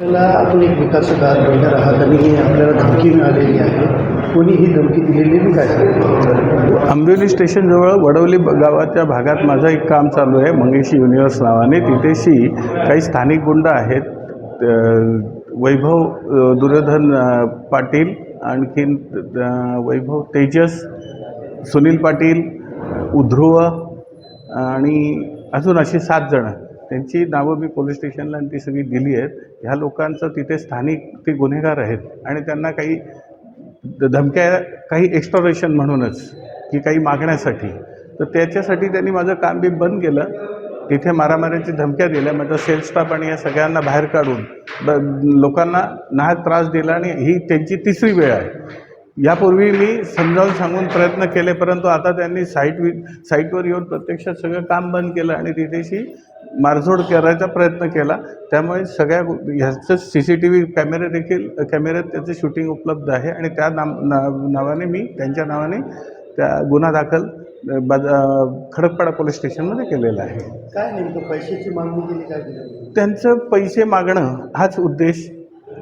आपल्याला आपण एक विकासकात बिल्डर आहात आणि आपल्याला धमकी मिळालेली आहे. कोणी ही धमकी दिलेली मी काय आंबिवली स्टेशनजवळ वडवली गावाच्या भागात माझं एक काम चालू आहे. मंगेशी युनिव्हर्स नावाने तिथेशी काही स्थानिक गुंड आहेत. वैभव दुर्योधन पाटील आणखीन वैभव तेजस सुनील पाटील उध्रुव आणि अजून असे सात जणं त्यांची नावं मी पोलीस स्टेशनला आणि ती सगळी दिली आहेत. ह्या लोकांचं तिथे स्थानिक ते गुन्हेगार आहेत. आणि त्यांना काही धमक्या काही एक्स्टॉरेशन म्हणूनच की काही मागण्यासाठी. तर त्याच्यासाठी त्यांनी माझं काम बी बंद केलं. तिथे मारामाऱ्यांची धमक्या दिल्या. माझा सेल्स स्टाफ आणि या सगळ्यांना बाहेर काढून ब लोकांना नाहक त्रास दिला आणि ही त्यांची तिसरी वेळ आहे. यापूर्वी मी समजावून सांगून प्रयत्न केले परंतु आता त्यांनी साईट वि साईटवर येऊन प्रत्यक्षात सगळं काम बंद केलं आणि तिथेशी मारझोड करायचा प्रयत्न केला. त्यामुळे सगळ्या ह्याचं सी सी टी व्ही कॅमेरे देखील कॅमेऱ्यात त्याचं शूटिंग उपलब्ध आहे आणि त्या नाम नाव नावाने मी त्यांच्या नावाने त्या गुन्हा दाखल बाज खडकपाडा पोलीस स्टेशनमध्ये केलेला आहे. काय नेमकं पैशाची मागणी केली काय त्यांचं पैसे मागणं हाच उद्देश.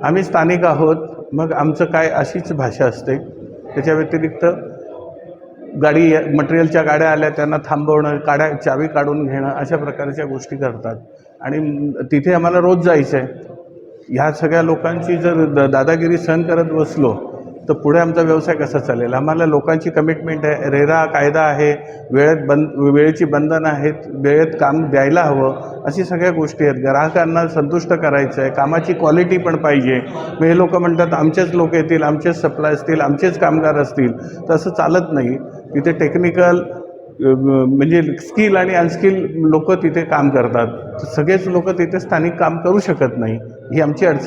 आम्ही स्थानिक आहोत. मग आमचं काय अशीच भाषा असते. त्याच्या व्यतिरिक्त गाडी मटेरियलच्या गाड्या आल्या त्यांना थांबवणं गाड्या चावी काढून घेणं अशा प्रकारच्या गोष्टी करतात. आणि तिथे आम्हाला रोज जायचं आहे ह्या सगळ्या लोकांची जर द दादागिरी सहन करत बसलो तर पुढे आमचा व्यवसाय कसा चालेल? आम्हाला लोकांची कमिटमेंट आहे. रेरा कायदा आहे. वेळेत बंद वेळेची बंधनं आहेत. वेळेत काम द्यायला हवं. अशी सगळ्या गोष्टी आहेत. ग्राहकांना संतुष्ट करायचं आहे. कामाची क्वालिटी पण पाहिजे. मग हे लोकं म्हणतात आमचेच लोक येतील आमचेच सप्लाय असतील आमचेच कामगार असतील. तर असं चालत नाही. तिथे टेक्निकल म्हणजे स्किल आणि अनस्किल लोक तिथे काम करतात. सगळेच लोक तिथे स्थानिक काम करू शकत नाही. ही आमची अडचण